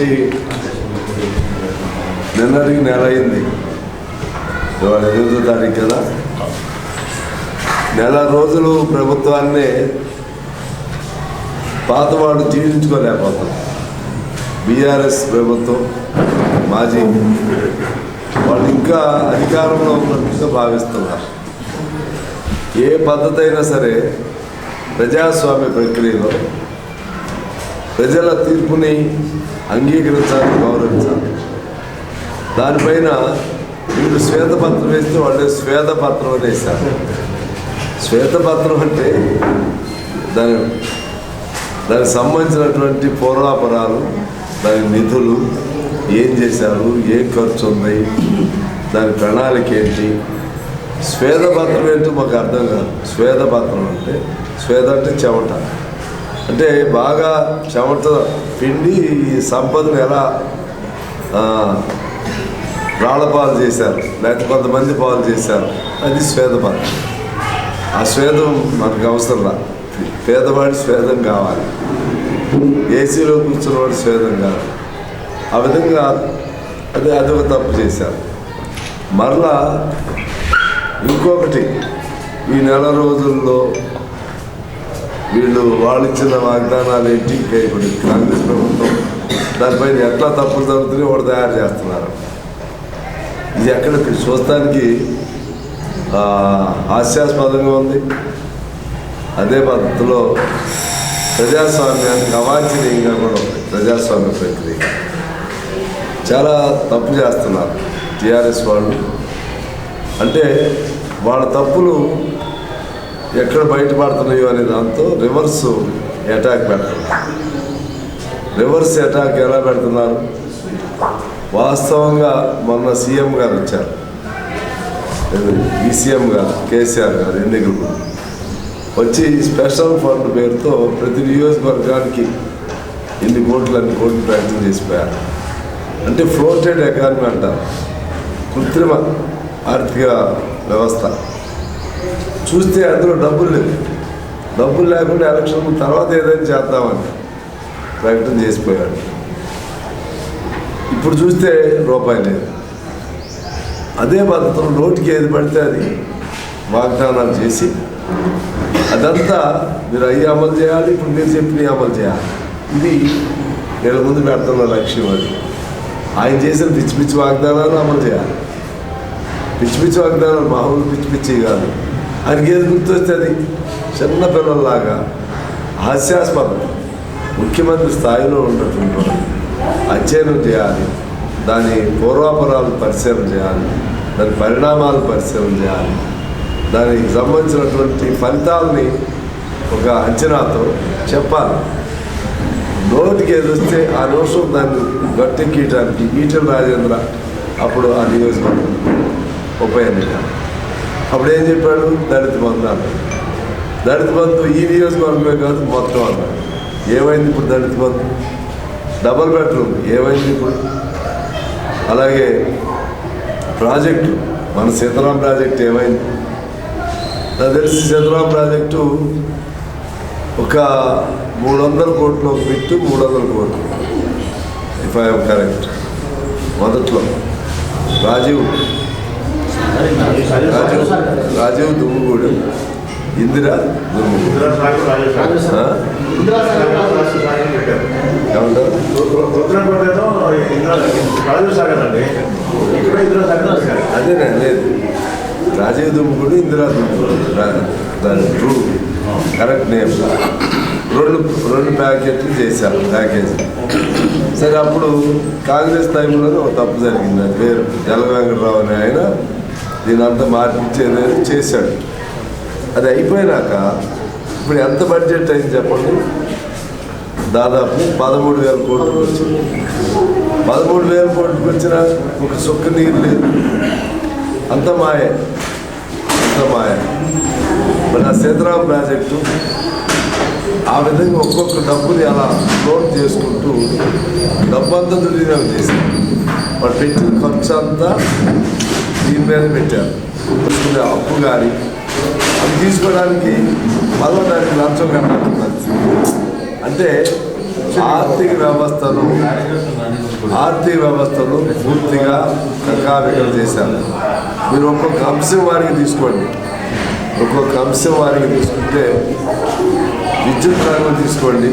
వచ్చి నిన్నటికి నెల అయింది ఇవాళ ఎనిమిదో తారీఖు కదా? నెల రోజులు ప్రభుత్వాన్ని పాతవాడు జీవించుకోలేకపోతాం బీఆర్ఎస్ ప్రభుత్వం మాజీ వాళ్ళు ఇంకా అధికారంలో ఉన్నట్టుగా భావిస్తున్నారు. ఏ పద్ధతి అయినా సరే ప్రజాస్వామ్య ప్రక్రియలో ప్రజల తీర్పుని అంగీకరించాలి గౌరవించాలి. దానిపైన వీళ్ళు శ్వేతపత్రం వేస్తే వాళ్ళు శ్వేతపత్రం అని వేశారు శ్వేతపత్రం అంటే దాని దానికి సంబంధించినటువంటి పూర్వాపరాలు దాని నిధులు ఏం చేశారు ఏం ఖర్చు ఉంది దాని ప్రణాళిక ఏంటి? శ్వేతపత్రం ఏంటో మాకు అర్థం కాదు. శ్వేతపత్రం అంటే శ్వేత అంటే చెమట. అంటే బాగా చెమట పిండి ఈ సంపదను ఎలా రాళ్ళపాలు పాలు చేశారు లేకపోతే కొంతమంది పాలు చేశారు అది శ్వేతపత్రం ఆ స్వేదం మనకు అవసరం రా. పేదవాడి స్వేదం కావాలి. ఏసీలో కూర్చున్నవాడి స్వేదం కావాలి. ఆ విధంగా అది అదొక తప్పు చేశారు. మరలా ఇంకొకటి ఈ నెల రోజుల్లో వీళ్ళు వాళ్ళు ఇచ్చిన వాగ్దానాలు ఏంటి? ఇప్పుడు కాంగ్రెస్ ప్రభుత్వం దానిపైన ఎట్లా తప్పులు జరుగుతున్నాయి వాడు తయారు చేస్తున్నారు. ఇది ఎక్కడ చూస్తానికి హాస్యాస్పదంగా ఉంది. అదే పద్ధతిలో ప్రజాస్వామ్యానికి అవాంఛనీయంగా కూడా ఉంది. ప్రజాస్వామ్య ప్రక్రియ. చాలా తప్పు చేస్తున్నారు టీఆర్ఎస్ వాళ్ళు. అంటే వాళ్ళ తప్పులు ఎక్కడ బయటపడుతున్నాయో అనే దాంతో రివర్స్ అటాక్ పెడుతున్నారు. రివర్స్ అటాక్ ఎలా పెడుతున్నారు? వాస్తవంగా మొన్న సీఎం గారు వచ్చారు. ఈసీఎం గారు కేసీఆర్ గారు ఎన్నికలు. వచ్చి స్పెషల్ ఫండ్ పేరుతో ప్రతి నియోజకవర్గానికి ఇన్ని కోట్లు అన్ని కోట్లు ప్రయత్నం చేసిపోయారు. అంటే ఫ్లోటెడ్ ఎకానమీ అంటారు. కృత్రిమ ఆర్థిక వ్యవస్థ. చూస్తే అందులో డబ్బులు లేవు. డబ్బులు లేకుండా ఎలక్షన్ తర్వాత ఏదైనా చేద్దామని ప్రకటన చేసిపోయాడు. ఇప్పుడు చూస్తే రూపాయి లేదు. అదే పద్ధతిలో నోటికి ఏది పడితే అది వాగ్దానాలు చేసి అదంతా మీరు అయ్యి అమలు చేయాలి ఇప్పుడు మీరు చెప్పినవి అమలు చేయాలి. ఇది నెల ముందు పెడుతున్న లక్ష్యం అది. ఆయన చేసిన పిచ్చి పిచ్చి వాగ్దానాలు అమలు చేయాలి. పిచ్చి పిచ్చి వాగ్దానాలు మామూలు పిచ్చి పిచ్చి కాదు. ఆయనకి ఏది గుర్తొస్తే అది చిన్న పిల్లల్లాగా. హాస్యాస్పదం. ముఖ్యమంత్రి స్థాయిలో ఉన్నటువంటి వాడు అధ్యయనం చేయాలి. దాని పూర్వాపరాలు పరిశీలన చేయాలి. దాని పరిణామాలు పరిశీలన చేయాలి. దానికి సంబంధించినటువంటి ఫలితాలని ఒక అంచనాతో చెప్పాలి. నోటికి ఏది వస్తే ఆ నిమిషం దాన్ని గట్టెక్కియటానికి ఈటెల రాజేంద్ర అప్పుడు ఆ నియోజకవర్గం ఉప ఎన్నిక. అప్పుడు ఏం చెప్పాడు? దళిత బంధు అన్నాడు. దళిత బంధు ఈ నియోజకవర్గమే కాదు మొత్తం అన్నాడు. ఏమైంది ఇప్పుడు దళిత బంధు? Double bedroom. ఏమైంది ఇప్పుడు? అలాగే ప్రాజెక్టు. మన సీతారాం ప్రాజెక్టు ఏమైంది? నాకు తెలిసి సీతారాం ప్రాజెక్టు ఒక మూడు వందల కోట్లు ఒక బిట్టు మూడు వందల కోట్లు ఇఫ్ ఐఎమ్ కరెక్ట్ మొదట్లో. రాజీవ్. రాజీవ్ రాజీవ్ దుమ్ముగూడెం. ఇందిరా అదేనే? లేదు. రాజీవ్ దుమ్ముగూడు ఇందిరా దుమ్ముగూడు. దాని ట్రూ కరెక్ట్ నేమ్. రెండు రెండు ప్యాకెట్లు చేశారు ప్యాకేజ్. సరే అప్పుడు కాంగ్రెస్ టైంలోనే ఒక తప్పు జరిగింది. అది పేరు జల వెంకటరావు అనే ఆయన దీని అంతా మార్పించేది చేశాడు. అది అయిపోయినాక ఇప్పుడు ఎంత బడ్జెట్ అయింది చెప్పండి? దాదాపు పదమూడు వేల కోట్లకు వచ్చింది పదమూడు వేల కోట్లకు వచ్చిన ఒక సొక్క నీరు లేదు. అంత మాయ. అంత మాయ. మరి ఆ సీతారాం ప్రాజెక్టు ఆ విధంగా ఒక్కొక్క డబ్బుని అలా లోన్ చేసుకుంటూ డబ్బు అంతా దుర్వినియోగం చేశారు వాళ్ళు పెట్టిన ఖర్చు అంతా దీని మీద పెట్టారు. తీసుకునే అప్పు కానీ అది తీసుకోవడానికి మళ్ళీ దానికి లంచం కనబడుతుంది. అంటే ఆర్థిక వ్యవస్థను ఆర్థిక వ్యవస్థను పూర్తిగా కకావికలు చేశారు. మీరు ఒక్కొక్క అంశం వారికి తీసుకోండి. ఒక్కొక్క అంశం వారికి తీసుకుంటే విద్యుత్ రంగం తీసుకోండి.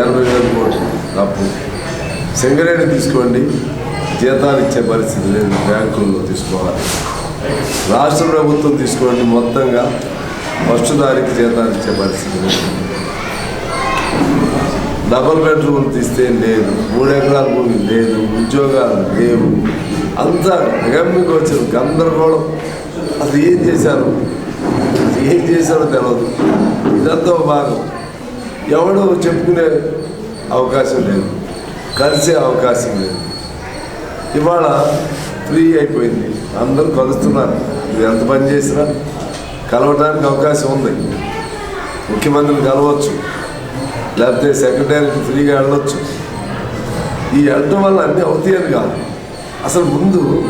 ఎనభై వేల కోట్లు అప్పు సింగరేణి తీసుకోండి. జీతాలు ఇచ్చే పరిస్థితి లేదు. బ్యాంకుల్లో తీసుకోవాలి. రాష్ట్ర ప్రభుత్వం తీసుకోండి మొత్తంగా. ఫస్ట్ తారీఖు జీతాలు ఇచ్చే పరిస్థితి లేదు. డబల్ బెడ్రూమ్ తీస్తే లేదు. మూడు ఎకరాల భూమి లేదు. ఉద్యోగాలు లేవు. అంతా గమ్మికి వచ్చిన గందరగోళం. అది ఏం చేశారు? ఏం చేశారో తెలియదు ఇదంతా భాగం. ఎవడో చెప్పుకునే అవకాశం లేదు. కలిసే అవకాశం లేదు. ఇవాళ ఫ్రీ అయిపోయింది. అందరూ కలుస్తున్నారు. మీరు ఎంత పని చేసినా కలవడానికి అవకాశం ఉంది. ముఖ్యమంత్రిని కలవచ్చు. లేకపోతే సెక్రటరీకి ఫ్రీగా వెళ్ళొచ్చు. ఈ వెళ్ళడం వల్ల అన్నీ అవుతాయని కాదు. అసలు ముందు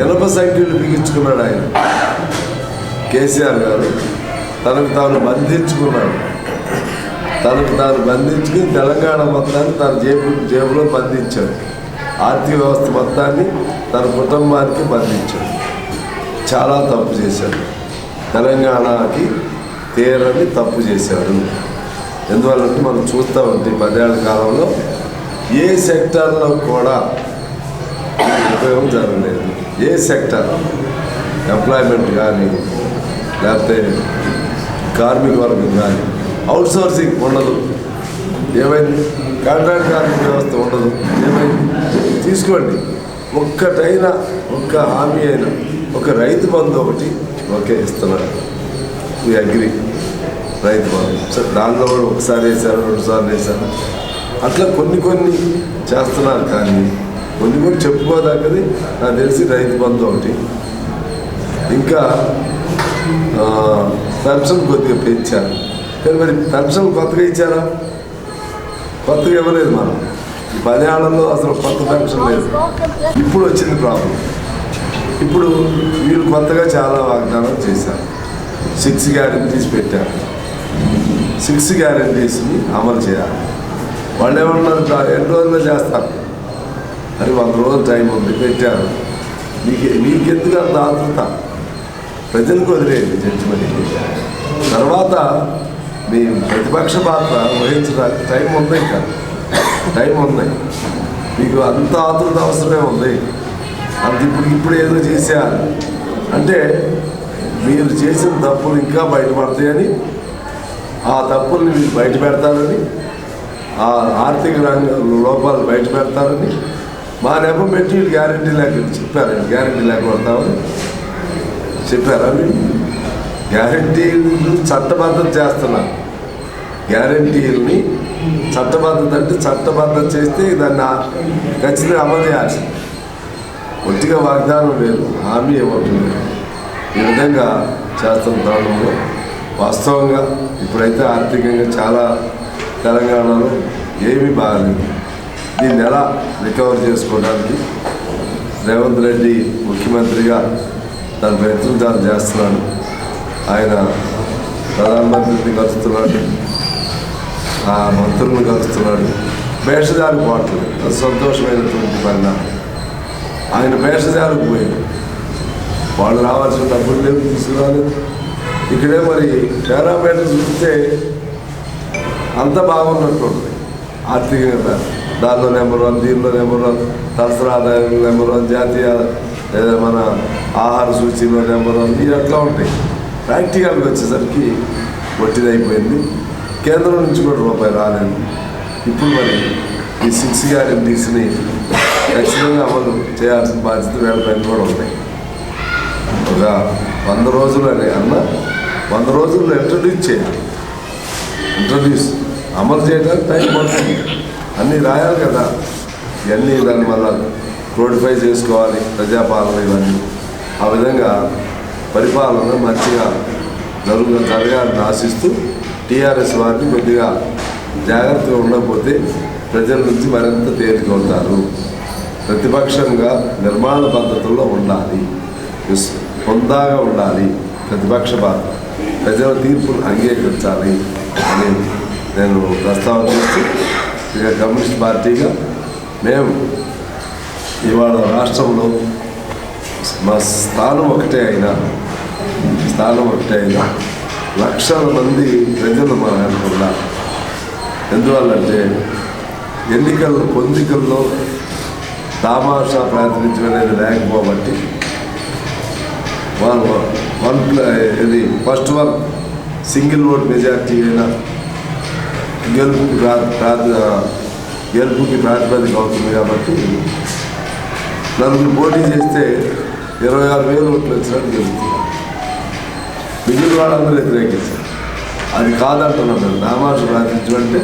ఎనభ సైకిళ్ళు బిగించుకున్నాడు ఆయన. కేసీఆర్ గారు తనకు తాను బంధించుకున్నాడు. తనకు తాను బంధించుకుని తెలంగాణ మొత్తాన్ని తన జేబు జేబులో బంధించాడు. ఆర్థిక వ్యవస్థ మొత్తాన్ని తన కుటుంబానికి బంధించాడు చాలా తప్పు చేశాడు. తెలంగాణకి తీరని తప్పు చేశాడు. ఎందువల్లంటే మనం చూస్తూ ఉంటే పదేళ్ళ కాలంలో ఏ సెక్టార్లో కూడా ఉపయోగం జరగలేదు. ఏ సెక్టార్? ఎంప్లాయ్మెంట్ కానీ లేకపోతే కార్మిక వర్గం కానీ. అవుట్ సోర్సింగ్ ఉండదు. ఏమైంది? కాంట్రాక్ట్ కార్మిక వ్యవస్థ ఉండదు. ఏమైంది? తీసుకోండి. ఒక్కటైనా ఒక్క హామీ అయినా ఒక రైతు బంధు ఒకటి ఓకే ఇస్తున్నారు. మీ అగ్రి రైతు బంధు. దానిలో కూడా ఒకసారి వేశారు రెండుసార్లు వేశారు. అట్లా కొన్ని కొన్ని చేస్తున్నారు కానీ కొన్ని కొన్ని చెప్పుకోదాకది నాకు తెలిసి రైతు బంధు ఒకటి. ఇంకా పెన్షన్ కొద్దిగా పెంచారు. కానీ మరి పెన్షన్ కొత్తగా ఇచ్చారా? కొత్తగా ఇవ్వలేదు మనం. ఈ పదేళ్ళలో అసలు కొత్త ఫంక్షన్ లేదు. ఇప్పుడు వచ్చింది ప్రాబ్లం ఇప్పుడు వీళ్ళు కొత్తగా చాలా వాగ్దానం చేశారు. సిక్స్ గ్యారంటీస్ పెట్టారు. సిక్స్ గ్యారంటీస్ని అమలు చేయాలి. వాళ్ళు ఏమన్నారు? ఎన్ని రోజుల్లో చేస్తారు? అని వంద రోజులు టైం ఉంది పెట్టారు. మీకు మీకెందుకు అంత ఆతృత? ప్రజలకు వదిలేయండి జడ్జిమెంట్ తర్వాత మీ ప్రతిపక్ష పాత్ర వహించడానికి టైం ఉంది ఇంకా. టైం ఉంది. మీకు అంత ఆతృత అవసరమే ఉంది. అంత ఇప్పుడు ఇప్పుడు ఏదో చేసేయాలి అంటే మీరు చేసిన తప్పులు ఇంకా బయటపడతాయని ఆ తప్పుల్ని మీరు బయట పెడతారని ఆ ఆర్థిక రంగ లోపాలు బయట పెడతారని మా నెపం పెట్టి వీళ్ళు గ్యారంటీ లేక చెప్పారు. గ్యారంటీ లేక పడతామని చెప్పారా మీరు? గ్యారంటీలు చట్టబద్ధం చేస్తున్నారు. గ్యారంటీలని చట్టబద్ధత అంటే చట్టబద్ధత చేస్తే దాన్ని ఖచ్చితంగా అమలు చేయాలి. ఒట్టిగా వాగ్దానం లేదు. హామీ ఇవ్వట్లేదు. ఈ విధంగా చేస్తున్న తరుణంలో వాస్తవంగా ఇప్పుడైతే ఆర్థికంగా చాలా తెలంగాణలో ఏమీ బాగలేదు. దీన్ని ఎలా రికవర్ చేసుకోవడానికి రేవంత్ రెడ్డి ముఖ్యమంత్రిగా తన ప్రయత్నం తాను చేస్తున్నాడు. ఆయన ప్రధానమంత్రిని కలుస్తున్నాడు. ఆ మంత్రులను కలుస్తున్నాడు. వేషధారి పోవట్లేదు అది సంతోషమైనటువంటి పరిణామం ఆయన వేషధారికి పోయాడు. వాళ్ళు రావాల్సిన డబ్బులు లేవు తీసుకురాలేదు ఇక్కడే మరి పారామీటర్ చూస్తే అంత బాగున్నట్టు ఉంటుంది ఆర్థికంగా దానిలో నెంబర్ వన్ దీనిలో నెంబర్ వన్ తలసరి ఆదాయం నెంబర్ వన్ జాతీయ లేదా మన ఆహార సూచీలో నెంబర్ వన్ ఇవి అట్లా ఉంటాయి. ప్రాక్టికల్గా వచ్చేసరికి ఒట్టిదైపోయింది కేంద్రం నుంచి కూడా రూపాయి రాలేదు. ఇప్పుడు మరి ఈ సిక్స్ గ్యారెంటీస్ని ఖచ్చితంగా అమలు చేయాల్సిన బాధ్యత వేళపైన కూడా ఉంటాయి ఒక వంద రోజులు అని అన్న వంద రోజుల్లో ఇంట్రడ్యూస్ చేయాలి. ఇంట్రడ్యూస్ అమలు చేయడానికి టైం పడుతుంది. అన్నీ రాయాలి కదా. ఇవన్నీ దాన్ని మళ్ళా క్లోడిఫై చేసుకోవాలి ప్రజాపాలన ఇవన్నీ. ఆ విధంగా పరిపాలన మంచిగా జరుగు జరగాలని ఆశిస్తూ టీఆర్ఎస్ వారిని కొద్దిగా జాగ్రత్తగా ఉండకపోతే ప్రజల నుంచి మరింత తేలికవుతారు. ప్రతిపక్షంగా నిర్మాణ పద్ధతుల్లో ఉండాలి. విస్- హుందాగా ఉండాలి ప్రతిపక్ష పాత్ర ప్రజల తీర్పును అంగీకరించాలి అని నేను ప్రస్తావన చేస్తూ ఇక కమ్యూనిస్ట్ పార్టీగా మేము ఇవాళ రాష్ట్రంలో మా స్థానం ఒకటే అయినా స్థానం ఒకటే అయినా లక్షల మంది ప్రజలు మా వెనక ఉన్నారు. ఎందువల్లంటే ఎన్నికల పొందికల్లో తామాషా ప్రాతినిధ్యం అనేది లేకపోబట్టి వాళ్ళు వన్ ఇది first one single vote majority అయినా గెలుపుకి గెలుపుకి ప్రాతిపదిక అవుతుంది కాబట్టి నలుగురు పోటీ చేస్తే ఇరవై ఆరు వేలు ఓట్లు వచ్చినట్టు గెలుస్తుంది మిగిలిన వాళ్ళందరూ వ్యతిరేకించారు. అది కాదంటున్నాను మేము నామాష ప్రార్థించమంటే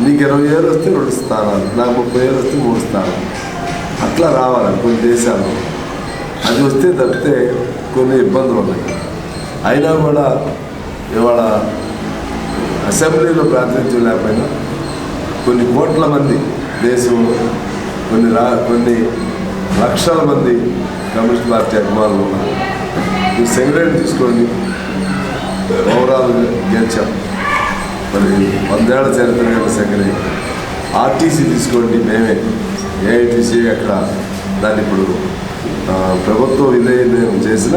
నీకు ఇరవై ఏళ్ళు వస్తే రెండు స్థానాలు నాకు ముప్పై ఏళ్ళు వస్తే మూడు స్థానాలు. అట్లా రావాలి కొన్ని దేశాల్లో. అది వస్తే తప్పితే కొన్ని ఇబ్బందులు ఉన్నాయి. అయినా కూడా ఇవాళ అసెంబ్లీలో ప్రాతినిధ్యం లేకపోయినా కొన్ని కోట్ల మంది దేశంలో కొన్ని రా కొన్ని లక్షల మంది కమ్యూనిస్ట్ పార్టీ అభిమానులు ఉన్నారు. మీరు సెక్రటరీ తీసుకోండి. ఓవరాల్ గెలిచాం. మరి వందేళ్ళ చరిత్ర గల ఆర్టీసీ తీసుకోండి మేమే. ఏఐటీసీ అక్కడ దాన్ని ఇప్పుడు ప్రభుత్వం ప్రభుత్వం విలీనం చేసిన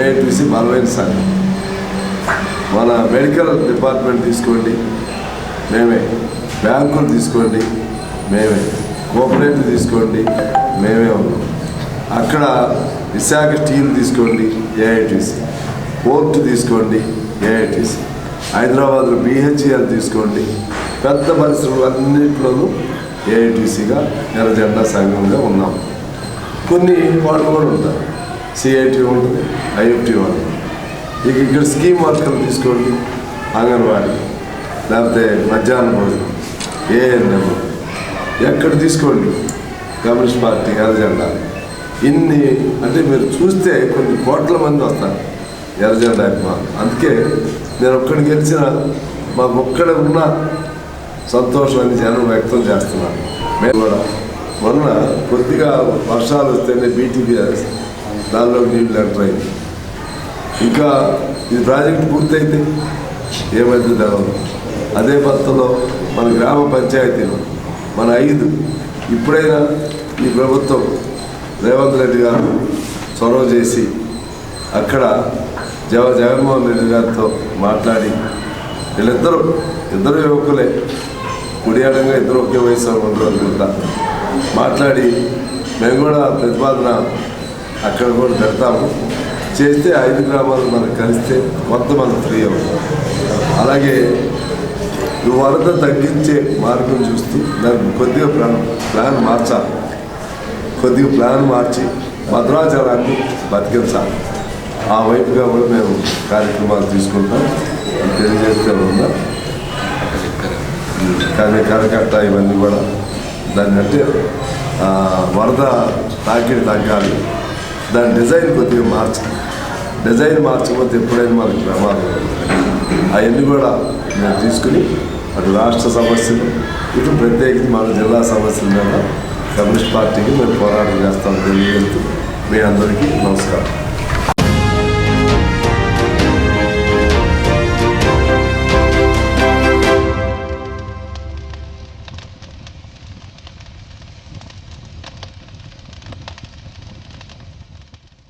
ఏఐటీసీ బలమైన సంఘం. మన మెడికల్ డిపార్ట్మెంట్ తీసుకోండి మేమే. బ్యాంకులు తీసుకోండి మేమే. కోఆపరేటివ్ తీసుకోండి మేమే ఉన్నాం. అక్కడ విశాఖ స్టీల్ తీసుకోండి ఏఐటీసీ. పోర్ట్ తీసుకోండి. ఏఐటీసీ. హైదరాబాద్లో బిహెచ్ఎల్ తీసుకోండి. పెద్ద పరిశ్రమలు అన్నింటిలోనూ ఏఐటీసీగా ఎర్ర సంఘంగా ఉన్నాం. కొన్ని వాళ్ళు కూడా ఉంటారు. సిఐటి ఉంటుంది ఐఎఫ్టీ వాళ్ళు. ఇక ఇక్కడ స్కీమ్ వర్కర్లు తీసుకోండి అంగన్వాడీ లేకపోతే మధ్యాహ్నం భోజనం ఏఎన్ఎం. ఎక్కడ తీసుకోండి? కమ్యూనిస్ట్ పార్టీ ఎర్రజెండా ఇన్ని అంటే మీరు చూస్తే కొన్ని కోట్ల మంది వస్తారు. ఎర్రజెండ అభిమానులు అందుకే నేను ఒక్కడు గెలిచిన మాకు ఒక్కడ ఉన్న సంతోషాన్ని జనం వ్యక్తం చేస్తున్నాను మేము కూడా. మొన్న కొద్దిగా వర్షాలు వస్తేనే బీటీపీ దానిలో నీళ్ళు ఎంటర్ అయింది. ఇంకా ఈ ప్రాజెక్ట్ పూర్తయితే ఏమైంది తెలవదు. అదే పద్ధతిలో మన గ్రామ పంచాయతీలో మన ఐదు ఇప్పుడైనా ఈ ప్రభుత్వం రేవంత్ రెడ్డి గారు చొరవ చేసి అక్కడ జగ జగన్మోహన్ రెడ్డి గారితో మాట్లాడి వీళ్ళిద్దరూ ఇద్దరు యువకులే. కుడియాడంగా ఇద్దరు ఒకే వయసు ఉండరు అనుకుంటా మాట్లాడి మేము కూడా ప్రతిపాదన అక్కడ కూడా పెడతాము. చేస్తే ఐదు గ్రామాలు మనకు కలిస్తే మొత్తం మనకు ఫ్రీ అవుతుంది అలాగే వరద తగ్గించే మార్గం చూస్తూ దానికి కొద్దిగా ప్లాన్ ప్లాన్ మార్చాలి. కొద్దిగా ప్లాన్ మార్చి భద్రాచలాన్ని బతికించాలి. ఆ వైపుగా కూడా మేము కార్యక్రమాలు తీసుకుంటాం. అది తెలియజేస్తే ఉందా? కానీ కరకట్ట ఇవన్నీ కూడా. దాన్ని అంటే వరద తాకిడి తగ్గాలి. దాని డిజైన్ కొద్దిగా మార్చాలి. డిజైన్ మార్చకపోతే ఎప్పుడైనా మనకి ప్రమాదం అవన్నీ కూడా మేము తీసుకుని అటు రాష్ట్ర సమస్యలు ఇటు ప్రత్యేకించి మన జిల్లా సమస్యల మీద కమ్యూనిస్ట్ పార్టీకి మేము పోరాటం చేస్తాం తెలియజేస్తూ మీ అందరికీ నమస్కారం.